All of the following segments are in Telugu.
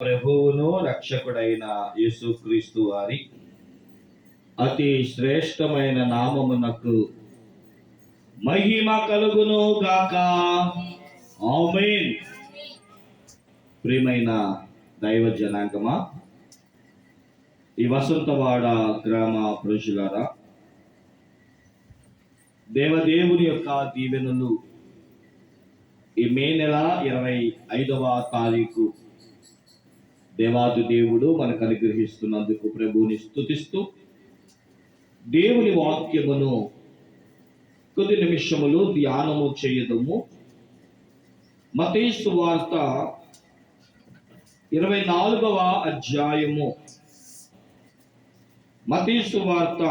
ప్రభువును రక్షకుడైన యేసుక్రీస్తు వారి అతి శ్రేష్టమైన నామమునకు మహిమ కలుగును గాక. ఆమెన్. ప్రియమైన దైవ జనాంగమా ఈ వసంతవాడ గ్రామ ప్రజలారా దేవదేవుని యొక్క దీవెనలు ఈ మే నెల ఇరవై ఐదవ తారీఖు దేవాది దేవుడు మనకు అనుగ్రహిస్తున్నందుకు ప్రభువుని స్థుతిస్తూ దేవుని వాక్యమును కొద్ది నిమిషములు ధ్యానము చేయదము. మతేసు వార్త ఇరవై నాలుగవ అధ్యాయము. మతేసు వార్త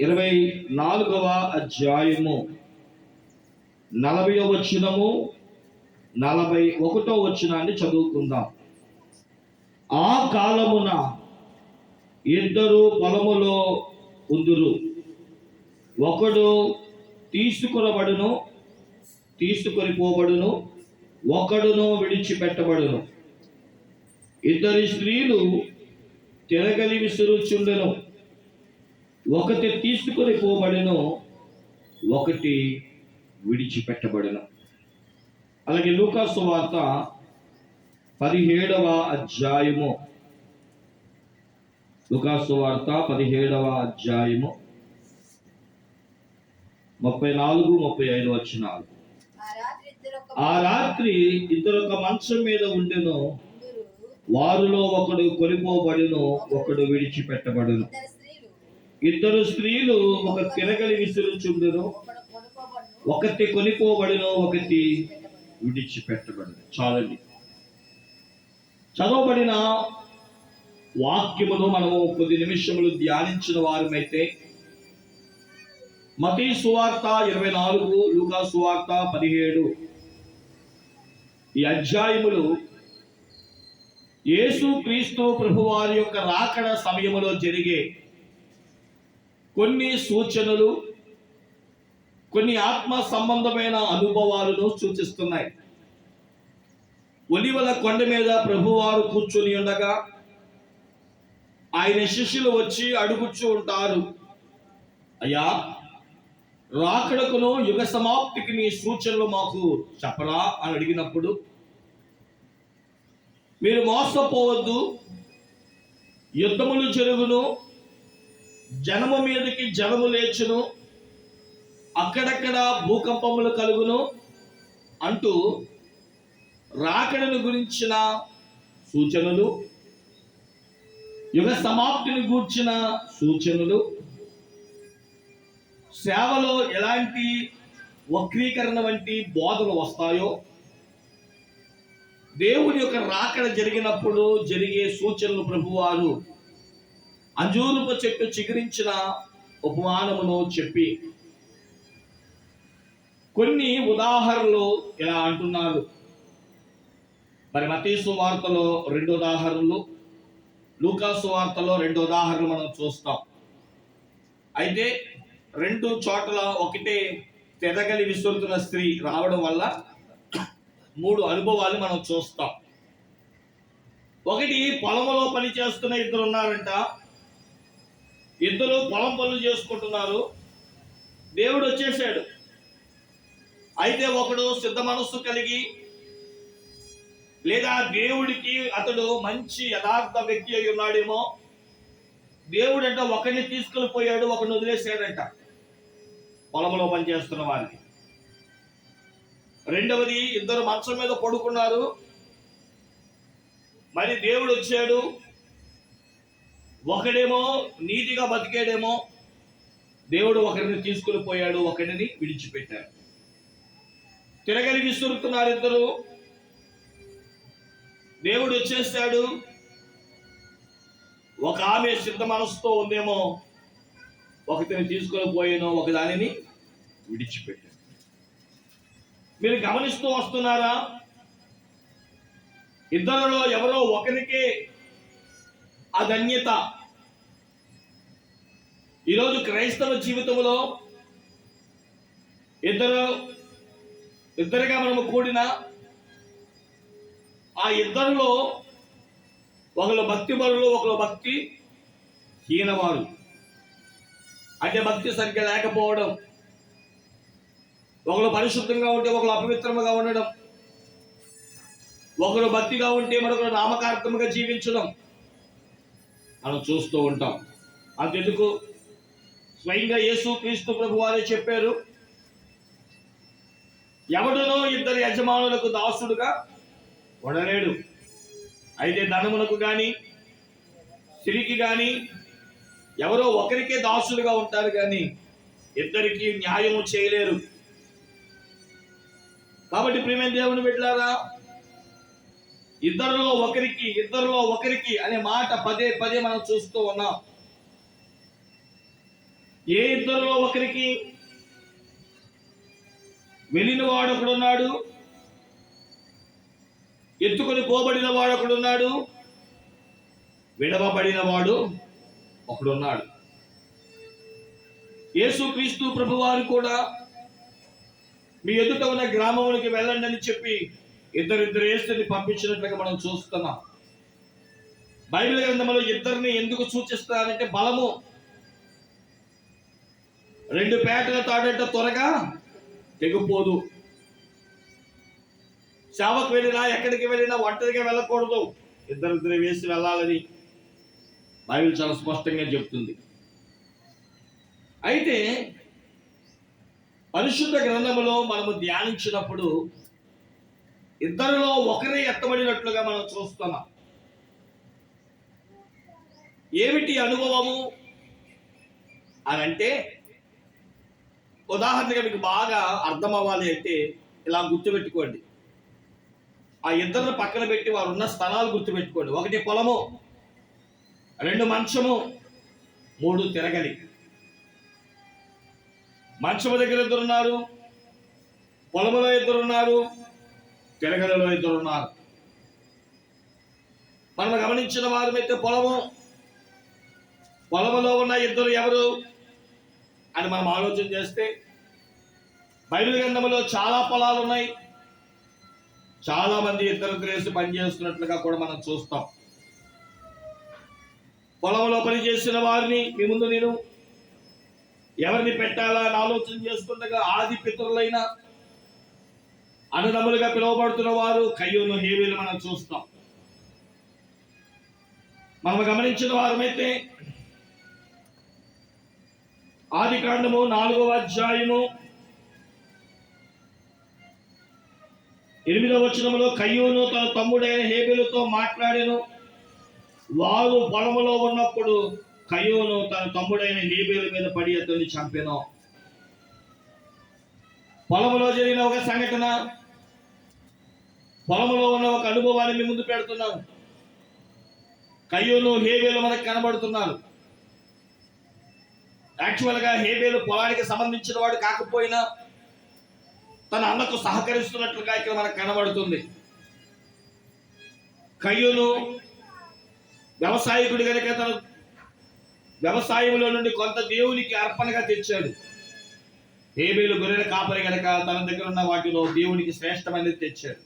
ఇరవై నాలుగవ అధ్యాయము. నలభై వచనము నలభై ఒకటో వచనాన్ని చదువుకుందాం. ఆ కాలమున ఇద్దరు పొలములో ఉందురు. ఒకడు తీసుకొనబడును తీసుకొని పోబడును ఒకడును విడిచిపెట్టబడును. ఇద్దరి స్త్రీలు తిరగలి విసురుచుండెను. ఒకటి తీసుకొని పోబడును ఒకటి విడిచిపెట్టబడును. అలాగే లూకాసు వార్త పదిహేడవ అధ్యాయము. లుకాసు వార్త పదిహేడవ అధ్యాయము. ముప్పై నాలుగు ముప్పై ఐదు వచ్చినాలు ఆ రాత్రి ఇద్దరు ఒక ఆ రాత్రి ఇద్దరు ఒక మంచం మీద ఉండెను. వారిలో ఒకడు కొనిపోబడును ఒకడు విడిచిపెట్టబడును. ఇద్దరు స్త్రీలు ఇద్దరు స్త్రీలు ఒక తిరగలి విసురుచుండును. ఒకటి కొనిపోబడును ఒకటి విడిచిపెట్టబడును. చాలండి. చదవబడిన వాక్యమును మనము కొద్ది నిమిషములు ధ్యానించిన వారమైతే మతీ సువార్త ఇరవై నాలుగు లూకా సువార్త పదిహేడు. ఈ అధ్యాయములు యేసు క్రీస్తు ప్రభువారి యొక్క రాకడ సమయములో జరిగే కొన్ని సూచనలు కొన్ని ఆత్మ సంబంధమైన అనుభవాలను సూచిస్తున్నాయి. ఒలివల కొండ మీద ప్రభువారు కూర్చొని ఉండగా ఆయన శిష్యులు వచ్చి అడుగుచూ ఉంటారు అయ్యా రాకడకును యుగ సమాప్తికి నీ సూచనలు మాకు చెప్పరా? అని అడిగినప్పుడు మీరు మోసపోవద్దు యుద్ధములు జరుగును జనము మీదకి జనము లేచును అక్కడక్కడ భూకంపములు కలుగును అంటూ రాకడను గురించిన సూచనలు యుగ సమాప్తిని గూర్చిన సూచనలు సేవలో ఎలాంటి వక్రీకరణ వంటి బోధలు వస్తాయో దేవుని యొక్క రాకడ జరిగినప్పుడు జరిగే సూచనలు ప్రభువారు అంజూరుప చెట్టు చిగురించిన ఉపమానమును చెప్పి కొన్ని ఉదాహరణలు ఇలా అంటున్నారు. మరి మతీసు వార్తలో రెండు ఉదాహరణలు లూకాసు వార్తలో రెండు ఉదాహరణలు మనం చూస్తాం. అయితే రెండు చోట్ల ఒకటే తెదగలి విసురుతున్న స్త్రీ రావడం వల్ల మూడు అనుభవాలు మనం చూస్తాం. ఒకటి పొలంలో పని చేస్తున్న ఇద్దరు ఉన్నారంట. ఇద్దరు పొలం పనులు చేసుకుంటున్నారు. దేవుడు వచ్చేసాడు. అయితే ఒకడు సిద్ధ మనస్సు కలిగి లేదా దేవుడికి అతడు మంచి యథార్థ వ్యక్తి అయి ఉన్నాడేమో? దేవుడు అంటే ఒకరిని తీసుకుని పోయాడు ఒకరిని వదిలేశాడంట. పొలంలో పనిచేస్తున్న వారిని రెండవది ఇద్దరు మంచం మీద పడుకున్నారు. మరి దేవుడు వచ్చాడు. ఒకడేమో నీతిగా బతికాడేమో. దేవుడు ఒకరిని తీసుకుని పోయాడు ఒకరిని విడిచిపెట్టాడు. తిరగలి విసురుతున్నారు ఇద్దరు. దేవుడు వచ్చేస్తాడు ఒక ఆమె సిద్ధ మనసుతో ఉందేమో ఒకతని తీసుకొని పోయాను ఒక దానిని విడిచిపెట్టాడు. మీరు గమనిస్తూ వస్తున్నారా? ఇద్దరిలో ఎవరో ఒకరికే అధన్యత. ఈరోజు క్రైస్తవ జీవితంలో ఇద్దరు ఇద్దరుగా మనము కూడిన ఆ ఇద్దరిలో ఒకరు భక్తి పరులు ఒకరు భక్తి హీనవారు అంటే భక్తి సరిగ్గా లేకపోవడం ఒకరు పరిశుద్ధంగా ఉంటే ఒకరు అపవిత్రముగా ఉండడం ఒకరు భక్తిగా ఉంటే మరొకరు నామకార్థముగా జీవించడం. మనం చూస్తూ ఉంటాం. అంతెందుకు? స్వయంగా యేసు క్రీస్తు ప్రభు వారే చెప్పారు ఎవడునో ఇద్దరు యజమానులకు దాసుడుగా కొనలేడు. అయితే ధనమునకు కానీ స్త్రీకి కానీ ఎవరో ఒకరికే దాసులుగా ఉంటారు కానీ ఇద్దరికి న్యాయము చేయలేరు. కాబట్టి ప్రేమ దేవుని పెట్టారా ఇద్దరిలో ఒకరికి ఇద్దరిలో ఒకరికి అనే మాట పదే పదే మనం చూస్తూ ఉన్నాం. ఏ ఇద్దరిలో ఒకరికి వెళ్ళిన వాడు ఒకడున్నాడు? ఎత్తుకొని పోబడిన వాడు ఒకడున్నాడు. విడవబడిన వాడు ఒకడున్నాడు. యేసుక్రీస్తు ప్రభువారు కూడా మీ ఎదుట ఉన్న గ్రామములకి వెళ్ళండి అని చెప్పి ఇద్దరిద్దరు ఏసుని పంపించినట్లుగా మనం చూస్తున్నాం. బైబిల్ గ్రంథంలో ఇద్దరిని ఎందుకు సూచిస్తారంటే బలము. రెండు పేటల తాడంట త్వరగా తెగిపోదు. సేవకు వెళ్ళినా ఎక్కడికి వెళ్ళినా ఒంటరిగా వెళ్ళకూడదు. ఇద్దరిద్దరు వేసి వెళ్ళాలని బైబిల్ చాలా స్పష్టంగా చెప్తుంది. అయితే పరిశుద్ధ గ్రంథములో మనము ధ్యానించినప్పుడు ఇద్దరిలో ఒకరే ఎత్తబడినట్లుగా మనం చూస్తున్నాం. ఏమిటి అనుభవము? అని అంటే ఉదాహరణగా మీకు బాగా అర్థం అవ్వాలి అంటే ఇలా గుర్తుపెట్టుకోండి. ఆ ఇద్దరిని పక్కన పెట్టి వారు ఉన్న స్థలాలు గుర్తుపెట్టుకోండి. ఒకటి పొలము రెండు మంచము మూడు తిరగలి. మంచము దగ్గర ఇద్దరు ఉన్నారు పొలములో ఇద్దరు ఉన్నారు ఇద్దరున్నారు. ఇద్దరు ఉన్నారు మనం గమనించిన వారమైతే పొలము పొలములో ఉన్న ఇద్దరు ఎవరు అని మనం ఆలోచన చేస్తే బైబిల్ గ్రంథంలో చాలా పొలాలు ఉన్నాయి చాలా మంది ఇద్దరు వేసి పనిచేస్తున్నట్లుగా కూడా మనం చూస్తాం. పొలంలో పని చేసిన వారిని మీ ముందు నేను ఎవరిని పెట్టాలా అని ఆలోచన చేసుకుండగా ఆది పితరులైన అన్నదమ్ములుగా పిలువబడుతున్న వారు కయ్యూను హేవీలు మనం చూస్తాం. మనం గమనించిన వారమైతే ఆది కాండము నాలుగవ అధ్యాయము ఎనిమిదవ వచనంలో కయ్యూను తన తమ్ముడైన హేబెలుతో మాట్లాడాను. వారు పొలములో ఉన్నప్పుడు కయ్యూను తన తమ్ముడైన హేబేలు మీద పడి అతన్ని చంపాను. పొలములో జరిగిన ఒక సంఘటన పొలములో ఉన్న ఒక అనుభవాన్ని మీ ముందు పెడుతున్నాను కయ్యూను హేబేలు మనకు కనబడుతున్నారు. యాక్చువల్గా హేబేలు పొలానికి సంబంధించిన వాడు కాకపోయినా తన అన్నకు సహకరిస్తున్నట్లుగా ఇక్కడ మనకు కనబడుతుంది. కయ్యూను వ్యవసాయకుడి కనుక తను వ్యవసాయంలో నుండి కొంత దేవునికి అర్పణగా తెచ్చాడు. హేబేలు గొర్రెల కాపరి గనక తన దగ్గర ఉన్న వాటిలో దేవునికి శ్రేష్టమైనది తెచ్చాడు.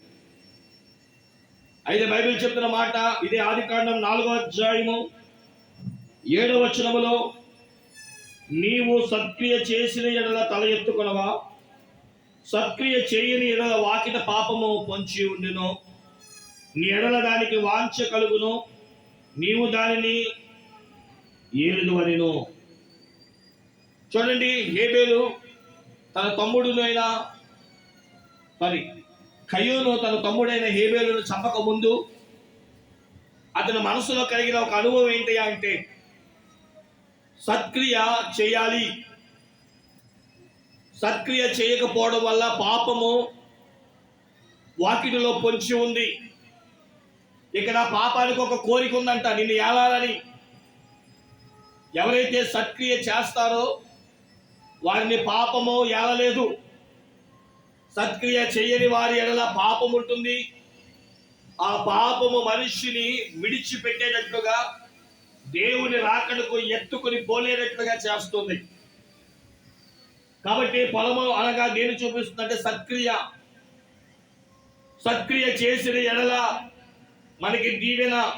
అయితే బైబిల్ చెప్తున్న మాట ఇదే ఆది కాండం నాలుగో అధ్యాయము ఏడవ వచనములో నీవు సత్క్రియ చేసిన ఎడల తల ఎత్తుకొనవా? సత్క్రియ చేయని ఎడల వాకిట పాపము పొంచి ఉండును. నీ ఎడల దానికి వాంఛ కలుగును. నీవు దానిని ఏలుదు అనిను చూడండి హేబేలు తన తమ్ముడునైన మరి కయ్యూను తన తమ్ముడైన హేబేలును చంపక ముందు అతని మనసులో కలిగిన ఒక అనుభవం ఏంటి అంటే సత్క్రియ చేయాలి. సత్క్రియ చేయకపోవడం వల్ల పాపము వాకిటిలో పొంచి ఉంది. ఇక్కడ పాపానికి ఒక కోరిక ఉందంట నిన్ను ఏలాలని. ఎవరైతే సత్క్రియ చేస్తారో వారిని పాపము ఏలలేదు. సత్క్రియ చేయని వారి ఎడల పాపం ఉంటుంది. ఆ పాపము మనిషిని విడిచిపెట్టేటట్లుగా దేవుని రాకడకు ఎత్తుకుని పోలేనట్లుగా చేస్తుంది. కాబట్టి ఫలము అనగా దేని చూపిస్తుందంటే సత్క్రియ. సత్క్రియ చేసిన ఎడల మనకి దీవెన.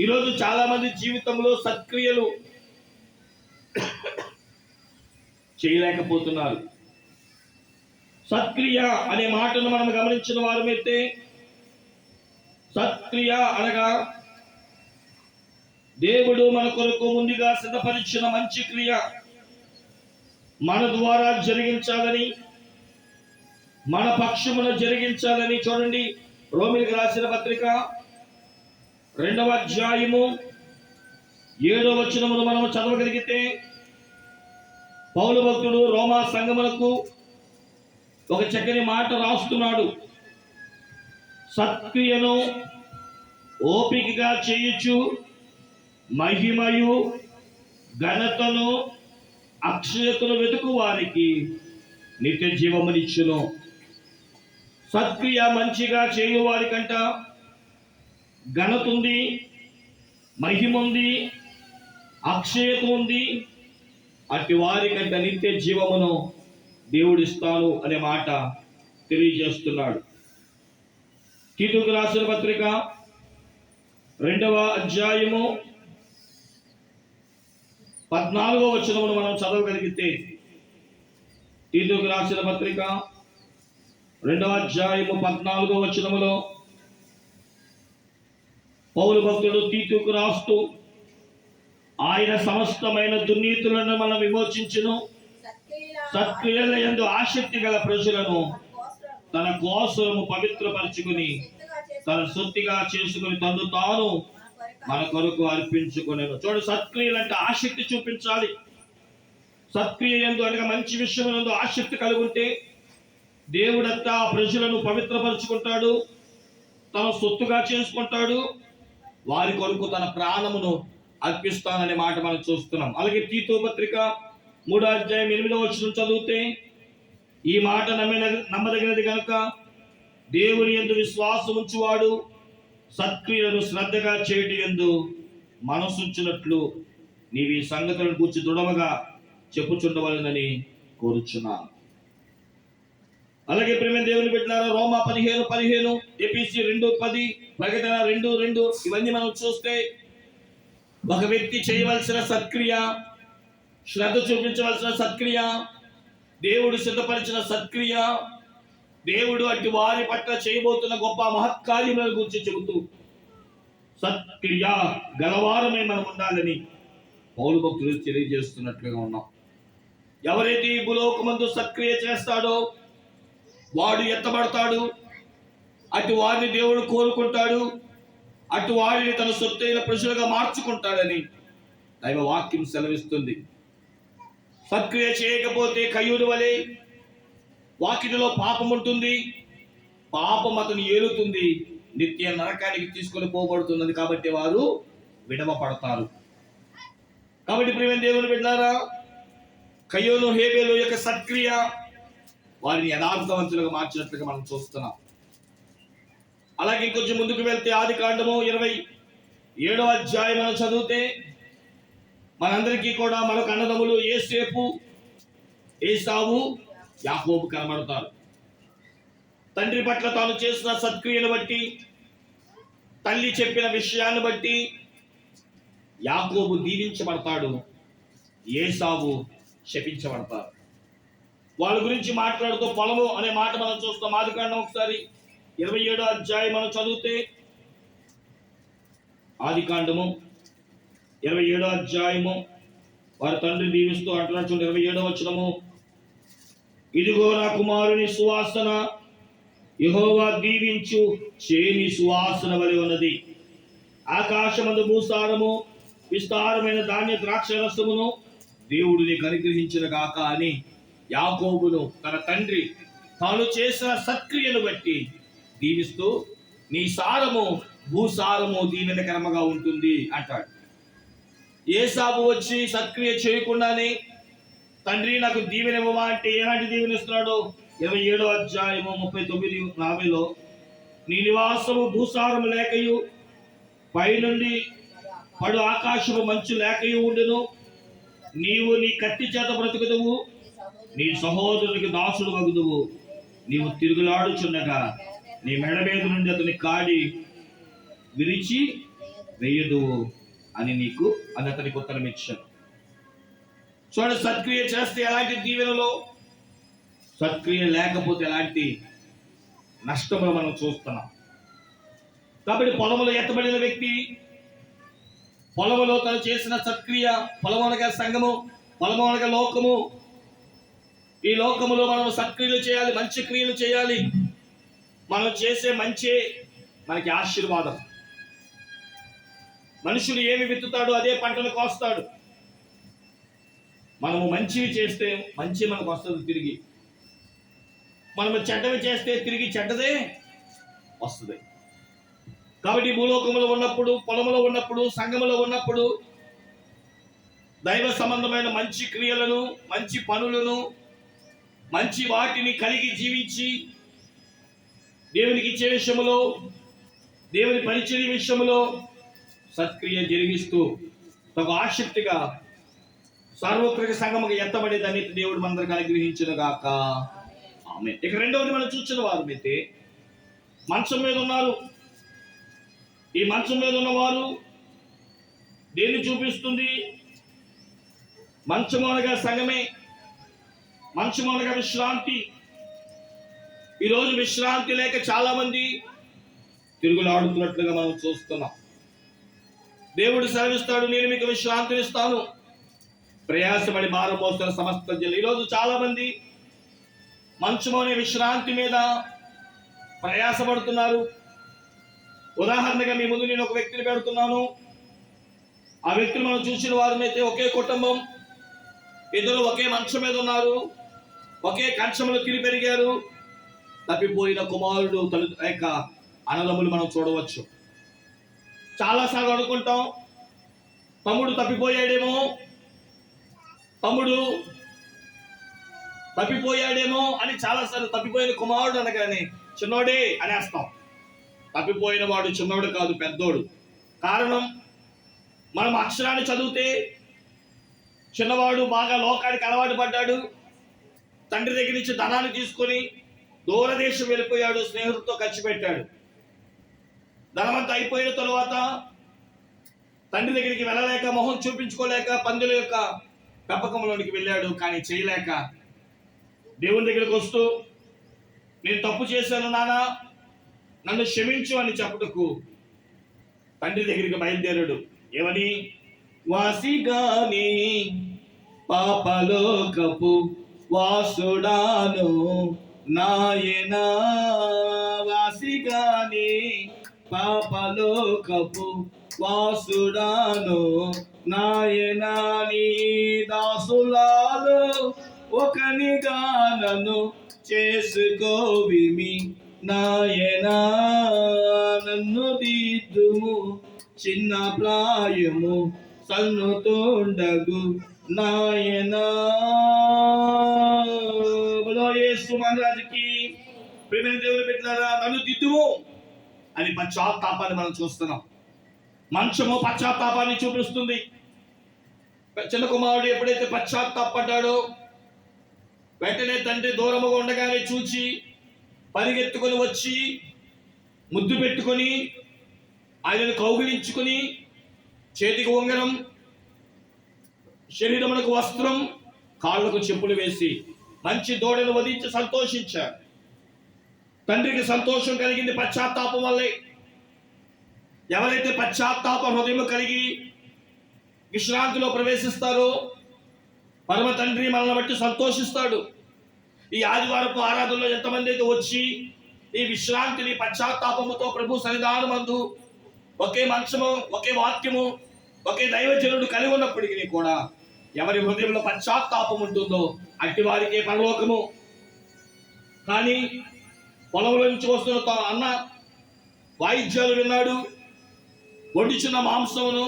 ఈరోజు చాలా మంది జీవితంలో సత్క్రియలు చేయలేకపోతున్నారు. సత్క్రియ అనే మాటను మనం గమనించిన వారమైతే సత్క్రియ అనగా దేవుడు మన కొరకు ముందుగా సిద్ధపరిచిన మంచి క్రియ. మన ద్వారా జరిగించాలని మన పక్షమున జరిగించాలని చూడండి. రోమిలికి రాసిన పత్రిక రెండవ అధ్యాయము ఏదో వచనమును మనము చదవగలిగితే పౌలు భక్తుడు రోమా సంగములకు ఒక చక్కని మాట రాస్తున్నాడు. సత్క్రియను ఓపికగా చేయొచ్చు మహిమయు ఘనతను అక్షయతను వెతుకు వారికి నిత్య జీవమునిచ్చును. సత్క్రియ మంచిగా చేయు వారికంట ఘనత ఉంది మహిమ ఉంది అక్షయత ఉంది అట్టి వారికంట నిత్య జీవమును దేవుడిస్తాను అనే మాట తెలియజేస్తున్నాడు. కీతుకు రాసిన పత్రిక రెండవ అధ్యాయము పద్నాలుగో వచనమును మనం చదవగలిగితే తీతుకు రాసిన పత్రిక రెండవ అధ్యాయము పద్నాలుగో వచనములో పౌరు భక్తుడు తీతుకు రాస్తూ ఆయన సమస్తమైన దుర్నీతులను మనం విమోచించును. సత్క్రియల ఎందు యందు ఆసక్తి గల ప్రజలను తన కోసము పవిత్రపరచుకుని తన సొత్తిగా చేసుకుని తను తాను మన కొరకు అర్పించుకునేను. చూడు సత్క్రియలు అంటే ఆసక్తి చూపించాలి. సత్క్రియ ఎందు అనగా మంచి విషయం నందు ఆసక్తి కలిగి ఉంటే దేవుడంతా ఆ ప్రజలను పవిత్రపరుచుకుంటాడు తన సొత్తుగా చేసుకుంటాడు వారి కొరకు తన ప్రాణమును అర్పిస్తాననే మాట మనం చూస్తున్నాం. అలాగే తీతో పత్రిక మూడో అధ్యాయం ఎనిమిదో వచ్చిన చదివితే ఈ మాట నమ్మిన నమ్మదగినది కనుక దేవుని ఎందు విశ్వాసం ఉంచువాడు సత్క్రియలను శ్రద్ధగా చేయటి ఎందు మనసుంచినట్లు నీవు ఈ సంగతులను కూర్చి దృఢముగా చెప్పుచుండవలనని కోరుచున్నాను అలాగే ప్రేమ దేవుని పెట్టినారా రోమా పదిహేను పదిహేను ఏపీసీ రెండు పది ప్రకటన రెండు రెండు ఇవన్నీ మనం చూస్తే ఒక వ్యక్తి చేయవలసిన సత్క్రియ శ్రద్ధ చూపించవలసిన సత్క్రియ దేవుడు సిద్ధపరిచిన సత్క్రియ దేవుడు అటు వారి పట్ల చేయబోతున్న గొప్ప మహత్కార్యముల గురించి చెబుతూ సత్క్రియ గలవారమే మనం ఉండాలని పౌరు భక్తులు తెలియజేస్తున్నట్లుగా ఉన్నాం. ఎవరైతే ఈ భూలోకమందు సత్క్రియ చేస్తాడో వాడు ఎత్తబడతాడు అటు వారిని దేవుడు కోరుకుంటాడు అటు వారిని తన సొత్తైన ప్రజలుగా మార్చుకుంటాడని దైవ వాక్యం సెలవిస్తుంది. సత్క్రియ చేయకపోతే కయ్యూరు వలె వాకిటిలో పాపం ఉంటుంది. పాపం అతను ఏలుతుంది. నిత్య నరకానికి తీసుకొని పోబడుతున్నది కాబట్టి వారు విడవపడతారు కాబట్టి ప్రేమ దేవుని బిడ్డారా కయ్యోను హేబేలు యొక్క సత్క్రియ వారిని యథార్థవంతులుగా మార్చినట్లుగా మనం చూస్తున్నాం. అలాగే ఇంకొంచెం ముందుకు వెళ్తే ఆది కాండము ఇరవై ఏడవ అధ్యాయం మనం చదివితే మనందరికీ కూడా మరొక అన్నదమ్ములు ఏసేపు ఏసావు యాకోబు కనబడతారు తండ్రి పట్ల తాను చేసిన సత్క్రియను బట్టి తల్లి చెప్పిన విషయాన్ని బట్టి యాకోబు దీవించబడతాడు. ఏసావు శపించబడతారు. వాళ్ళ గురించి మాట్లాడుతూ పొలము అనే మాట మనం చూస్తాం. ఆదికాండం ఒకసారి ఇరవై ఏడో అధ్యాయం మనం చదివితే ఆదికాండము ఇరవై ఏడో అధ్యాయము వారి తండ్రి దీవిస్తూ అంటున్నాడు చూడండి ఇరవై ఏడో వచ్చినము ఇదిగో నా కుమారుని సువాసన. యహోవా దీవించు చేని సువాసన వలె ఉన్నది. ఆకాశమందు భూసారము విస్తారమైన ధాన్య ద్రాక్ష రసమును దేవుడు నీకు అనుగ్రహించిన గాక అని యాకోబును తన తండ్రి తాను చేసిన సత్క్రియను బట్టి దీవిస్తూ నీ సారము భూసారము దీవెనకరముగా ఉంటుంది అంటాడు. ఏసాబు వచ్చి సత్క్రియ చేయకుండానే తండ్రి నాకు దీవెన అంటే ఎలాంటి దీవెన ఇస్తున్నాడు? ఇరవై ఏడో అధ్యాయము ముప్పై తొమ్మిది నాభైలో నీ నివాసము భూసారము లేకయు పైనుండి పడు ఆకాశము మంచు లేకయు ఉండెను. నీవు నీ కత్తి చేత బ్రతుకుదువు నీ సహోదరునికి దాసుడు వగుదువు నీవు తిరుగులాడుచుండగా నీ మెడ మీద నుండి అతని కాడి విరిచి వేయదు అని నీకు అని అతనికి ఉత్తరం ఇచ్చాను. చూడండి సత్క్రియ చేస్తే ఎలాంటి దీవెనలో? సత్క్రియ లేకపోతే ఎలాంటి నష్టములు మనం చూస్తున్నాం. కాబట్టి పొలంలో ఎత్తబడిన వ్యక్తి పొలములో తను చేసిన సత్క్రియ పొలమనగా సంఘము పొలమనగా లోకము. ఈ లోకములో మనం సత్క్రియలు చేయాలి మంచి క్రియలు చేయాలి. మనం చేసే మంచి మనకి ఆశీర్వాదం. మనుషులు ఏమి విత్తుతాడో అదే పంటను కోస్తాడు. మనము మంచివి చేస్తే మంచి మనకు వస్తుంది తిరిగి. మనము చెడ్డవి చేస్తే తిరిగి చెడ్డదే వస్తుంది. కాబట్టి భూలోకములో ఉన్నప్పుడు పొలములో ఉన్నప్పుడు సంఘములో ఉన్నప్పుడు దైవ సంబంధమైన మంచి క్రియలను మంచి పనులను మంచి వాటిని కలిగి జీవించి దేవునికి ఇచ్చే విషయంలో దేవుని పరిచయ విషయములో సత్క్రియ జరిగిస్తూ ఒక ఆసక్తిగా సార్వత్రిక సంఘముగా ఎత్తబడేదని దేవుడు మనందరికి అనుగ్రహించిన గాక ఆమె ఇక రెండవది మనం చూసిన వారు అయితే మంచం మీద ఉన్నారు. ఈ మంచం మీద ఉన్నవారు దేన్ని చూపిస్తుంది? మంచము అనగా సంఘమే మంచము అనగా విశ్రాంతి. ఈరోజు విశ్రాంతి లేక చాలామంది తిరుగులాడుతున్నట్లుగా మనం చూస్తున్నాం. దేవుడు సెలవిస్తాడు నేను మీకు విశ్రాంతినిస్తాను. ప్రయాసపడి భారం సమస్త జిల్లా. ఈరోజు చాలా మంది విశ్రాంతి మీద ప్రయాసపడుతున్నారు. ఉదాహరణగా మీ ముందు నేను ఒక వ్యక్తిని పెడుతున్నాను. ఆ వ్యక్తిని మనం చూసిన వారమైతే ఒకే కుటుంబం. ఇద్దరు ఒకే మంచం మీద ఉన్నారు. ఒకే కంచంలో తిరిగి పెరిగారు. తప్పిపోయిన కుమారుడు తల్లి యొక్క అన్నదమ్ములు మనం చూడవచ్చు. చాలాసార్లు అనుకుంటాం తమ్ముడు తప్పిపోయాడేమో తమ్ముడు తప్పిపోయాడేమో అని చాలాసార్లు తప్పిపోయిన కుమారుడు అనగానే చిన్నోడే అనేస్తాం. తప్పిపోయిన వాడు చిన్నోడు కాదు పెద్దోడు. కారణం మనం అక్షరాన్ని చదివితే చిన్నవాడు బాగా లోకానికి అలవాటు పడ్డాడు. తండ్రి దగ్గర నుంచి ధనాన్ని తీసుకొని దూరదేశం వెళ్ళిపోయాడు స్నేహితులతో ఖర్చు పెట్టాడు. ధనవంత అయిపోయిన తరువాత తండ్రి దగ్గరికి వెళ్ళలేక మొహం చూపించుకోలేక పందుల యొక్క పెంపకంలోనికి వెళ్ళాడు కానీ చేయలేక దేవుని దగ్గరికి వస్తూ నేను తప్పు చేశాను నానా నన్ను క్షమించు అని చెప్పుటకు తండ్రి దగ్గరికి బయలుదేరాడు. ఏమని? వాసిగాని పాపలోకపు వాసుడాను నాయనా వాసిగాని పాపలోకపు వాసుడాను నాయనా నీ దాసులాలు ఒకనిగా నన్ను చేసుకోవిమి. నాయనా నన్ను దిద్దుము చిన్న ప్రాయము సన్నుతుండగు నాయనా బలో యేసు మహారాజుకి ప్రేమైన దేవుని పెట్టారా నన్ను దిద్దుము అని పశ్చాత్తాపాన్ని మనం చూస్తున్నాం. మంచము పశ్చాత్తాపాన్ని చూపిస్తుంది. చిన్న కుమారుడు ఎప్పుడైతే పశ్చాత్తాపడ్డాడో వెంటనే తండ్రి దూరముగా ఉండగానే చూచి పరిగెత్తుకొని వచ్చి ముద్దు పెట్టుకొని ఆయనను కౌగిలించుకొని చేతికి ఉంగరం శరీరమునకు వస్త్రం కాళ్ళకు చెప్పులు వేసి మంచి దూడను వధించి సంతోషించారు తండ్రికి సంతోషం కలిగింది పశ్చాత్తాపం వల్లే. ఎవరైతే పశ్చాత్తాప హృదయం కలిగి విశ్రాంతిలో ప్రవేశిస్తారు. పరమ తండ్రి మనల్ని బట్టి సంతోషిస్తాడు. ఈ ఆదివారపు ఆరాధనలో ఎంతమంది అయితే వచ్చి ఈ విశ్రాంతిని పశ్చాత్తాపముతో ప్రభు సన్నిధానమందు ఒకే మంచము ఒకే వాక్యము ఒకే దైవజనుడు కలిగి ఉన్నప్పటికీ కూడా ఎవరి హృదయంలో పశ్చాత్తాపం ఉంటుందో అట్టి వారికే పరలోకము. కానీ పొలంలో నుంచి వస్తున్న తా అన్న వాయిద్యాలు విన్నాడు. వడ్డిచున్న మాంసమును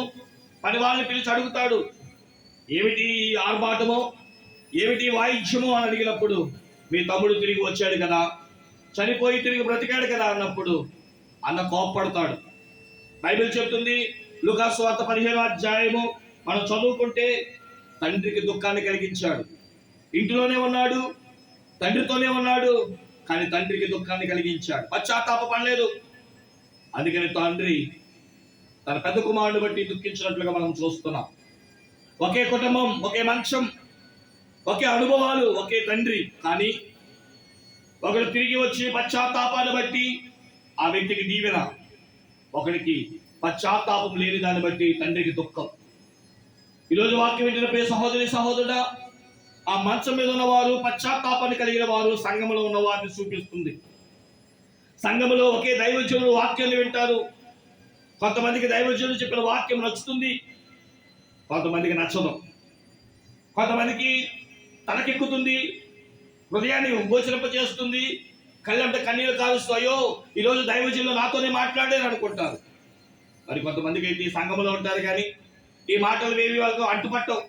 పని వాళ్ళని పిలిచి అడుగుతాడు. ఏమిటి ఆర్భాటమో? ఏమిటి వాయిద్యమో? అని అడిగినప్పుడు మీ తమ్ముడు తిరిగి వచ్చాడు కదా చనిపోయి తిరిగి బ్రతికాడు కదా అన్నప్పుడు అన్న కోప్పడతాడు. బైబిల్ చెప్తుంది లుకాసు వార్త పదిహేను అధ్యాయము మనం చదువుకుంటే తండ్రికి దుఃఖాన్ని కలిగించాడు. ఇంటిలోనే ఉన్నాడు తండ్రితోనే ఉన్నాడు కానీ తండ్రికి దుఃఖాన్ని కలిగించాడు. పశ్చాత్తాప పడలేదు అందుకని తండ్రి తన పెద్ద కుమారుడు బట్టి దుఃఖించినట్లుగా మనం చూస్తున్నాం. ఒకే కుటుంబం ఒకే మంచం ఒకే అనుభవాలు ఒకే తండ్రి. కానీ ఒకడు తిరిగి వచ్చి పశ్చాత్తాపాన్ని బట్టి ఆ వ్యక్తికి దీవెన ఒకడికి పశ్చాత్తాపం లేని దాన్ని బట్టి తండ్రికి దుఃఖం. ఈరోజు వాక్యం వింటున్న ప్రియ సహోదరి సహోదరుడా ఆ మంచం మీద ఉన్నవారు పశ్చాత్తాపాన్ని కలిగిన వారు సంఘములో ఉన్న వారిని చూపిస్తుంది సంఘములో ఒకే దైవజనులు వాక్యాలు వింటారు. కొంతమందికి దైవజనులు చెప్పిన వాక్యం నచ్చుతుంది కొంతమందికి నచ్చదు. కొంతమందికి తలకెక్కుతుంది హృదయాన్ని గోచరింప చేస్తుంది కళ్ళంట కన్నీళ్ళు కాలుస్తాయో ఈరోజు దైవజనులు నాతోనే మాట్లాడారు అనుకుంటారు. మరి కొంతమందికి అయితే ఈ సంఘంలో ఉంటారు కానీ ఈ మాటలు ఏవి వాళ్ళకు అంటుపట్టవు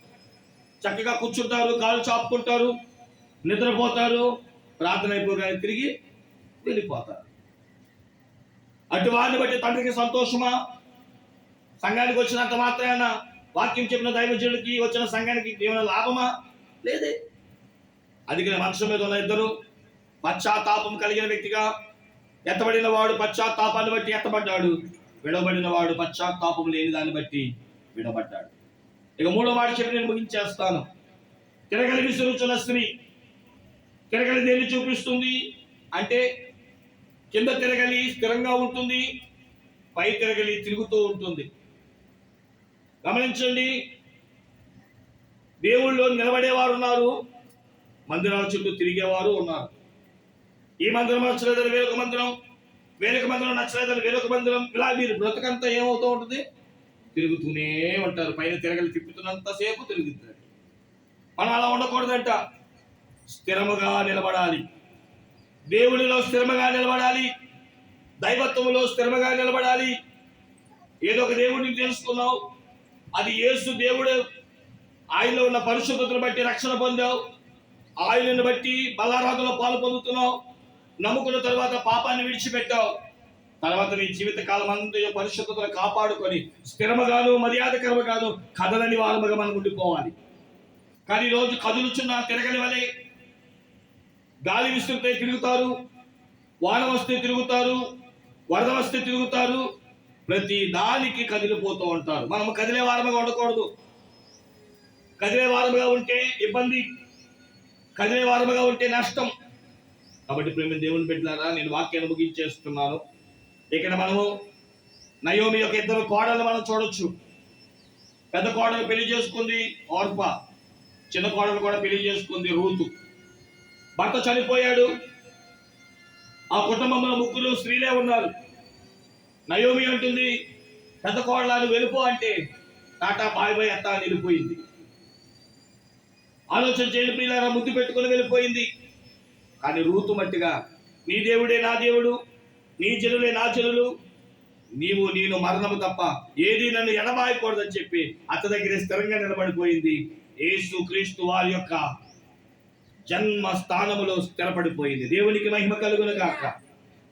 చక్కగా కూర్చుంటారు కాలు చాపుకుంటారు నిద్రపోతారు ప్రార్థన అయిపోగానే తిరిగి వెళ్ళిపోతారు. అటు వారిని బట్టి తండ్రికి సంతోషమా? సంఘానికి వచ్చినంత మాత్రాన వాక్యం చెప్పిన దైవజనుడికి వచ్చిన సంఘానికి ఏమైనా లాభమా? లేదే. అందుకని మనసు మీద ఉన్న ఇద్దరు పశ్చాత్తాపం కలిగిన వ్యక్తిగా ఎత్తబడిన వాడు పశ్చాత్తాపాన్ని బట్టి ఎత్తబడ్డాడు. విడబడిన వాడు పశ్చాత్తాపం లేని దాన్ని బట్టి విడబడ్డాడు ఇక మూడో మాట చెప్పి నేను ముగించేస్తాను. తిరగలి విసురుచున్న స్త్రీ తిరగలి దేన్ని చూపిస్తుంది? అంటే కింద తిరగలి స్థిరంగా ఉంటుంది పై తిరగలి తిరుగుతూ ఉంటుంది. గమనించండి దేవుళ్ళు నిలబడేవారు ఉన్నారు మందిరాల చుట్టూ తిరిగేవారు ఉన్నారు. ఈ మందిరం నచ్చలేదని వేరొక మందిరం వేరొక మందిరం నచ్చలేదని వేరొక మందిరం ఇలా మీరు బ్రతకంతా ఏమవుతూ ఉంటుంది? తిరుగుతూనే ఉంటారు పైన తిరగలి తిప్పుతున్నంతసేపు తిరుగుతారు మనం అలా ఉండకూడదంట. స్థిరముగా నిలబడాలి. దేవుడిలో స్థిరముగా నిలబడాలి. దైవత్వంలో స్థిరముగా నిలబడాలి. ఏదో ఒక దేవుడిని తెలుసుకున్నావు. అది యేసు దేవుడు ఆయనలో ఉన్న పరిశుద్ధతను బట్టి రక్షణ పొందావు. ఆయనను బట్టి బలారాధనలో పాలు పొందుతున్నావు. నమ్ముకున్న తర్వాత పాపాన్ని విడిచిపెట్టావు. తర్వాత నీ జీవిత కాలం అంతా పరిశుద్ధతను కాపాడుకొని స్థిరముగాను మర్యాదకరముగాను కదలని వారముగా మనం ఉండిపోవాలి. కానీ ఈరోజు రోజు కదులుచున్న తిరగని వలే గాలి విస్తుంటే తిరుగుతారు వాన వస్తే తిరుగుతారు వరద వస్తే తిరుగుతారు ప్రతి దానికి కదిలిపోతూ ఉంటారు. మనం కదిలే వారముగా ఉండకూడదు. కదిలే వారముగా ఉంటే ఇబ్బంది కదిలే వారముగా ఉంటే నష్టం. కాబట్టి ప్రేమ దేవుని బిడ్డలారా నేను వాక్యాన్ని ముగించేస్తున్నాను. ఇక్కడ మనము నయోమి యొక్క ఇద్దరు కోడలు మనం చూడొచ్చు. పెద్ద కోడలు పెళ్ళి చేసుకుంది ఓర్ప చిన్న కోడలు కూడా పెళ్ళి చేసుకుంది రూతు. భర్త చనిపోయాడు. ఆ కుటుంబంలో ముగ్గురు స్త్రీలే ఉన్నారు. నయోమి అంటుంది పెద్ద కోడలాలు వెలుపు అంటే టాటా బాయ్ బాయ్ అత్త వెళ్ళిపోయింది ఆలోచన చేయని ప్రియులారా ముద్దు పెట్టుకొని వెళ్ళిపోయింది. కానీ రూతు మట్టిగా నీ దేవుడే నా దేవుడు నీ జనులే నా జనులు నీవు నేను మరణము తప్ప ఏది నన్ను ఎడబాయకూడదని చెప్పి అత్త దగ్గర స్థిరంగా నిలబడిపోయింది. ఏసు క్రీస్తు వారి యొక్క జన్మ స్థానములో స్థిరపడిపోయింది. దేవునికి మహిమ కలుగును కాక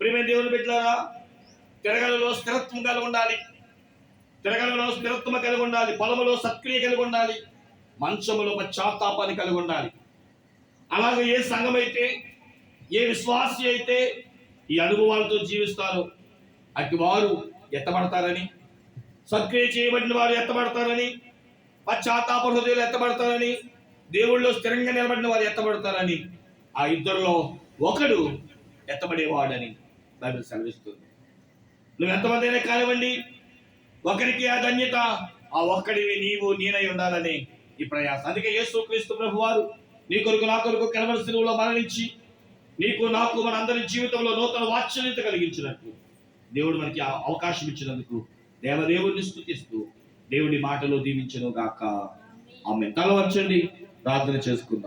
ప్రేమ దేవుని బిడ్డలారా తిరగలలో స్థిరత్వం కలిగి ఉండాలి తిరగలలో స్థిరత్వం కలిగి ఉండాలి పొలములో సత్క్రియ కలిగి ఉండాలి మంచములో పశ్చాత్తాపాన్ని కలిగి ఉండాలి అలాగే ఏ సంఘం అయితే ఏ విశ్వాసి అయితే ఈ అనుభవాలతో జీవిస్తారో అటు వారు ఎత్తబడతారని సత్క్రియ చేయబడిన వారు ఎత్తబడతారని పశ్చాత్తాప హృదయాలు ఎత్తబడతారని దేవుళ్ళు స్థిరంగా నిలబడిన వారు ఎత్తబడతారని ఆ ఇద్దరిలో ఒకడు ఎత్తబడేవాడని బైబిల్ సెలవిస్తుంది. నువ్వు ఎంతమంది కానివ్వండి ఒకరికి ఆ ధన్యత ఆ ఒక్కడివి నీవు నేనై ఉండాలని ఈ ప్రయాస. అందుకే యేసు క్రీస్తు ప్రభు వారు నీ కొరకు నా కొరకు కలవరి శిలువలో మరణించి నీకు నాకు మన అందరి జీవితంలో నూతన వాత్సల్యత కలిగించినట్టు దేవుడు మనకి ఆ అవకాశం ఇచ్చినందుకు దేవదేవుడిని స్థుతిస్తూ దేవుడి మాటలో దీవించను గాక ఆమె తల ప్రార్థన చేసుకుందాం.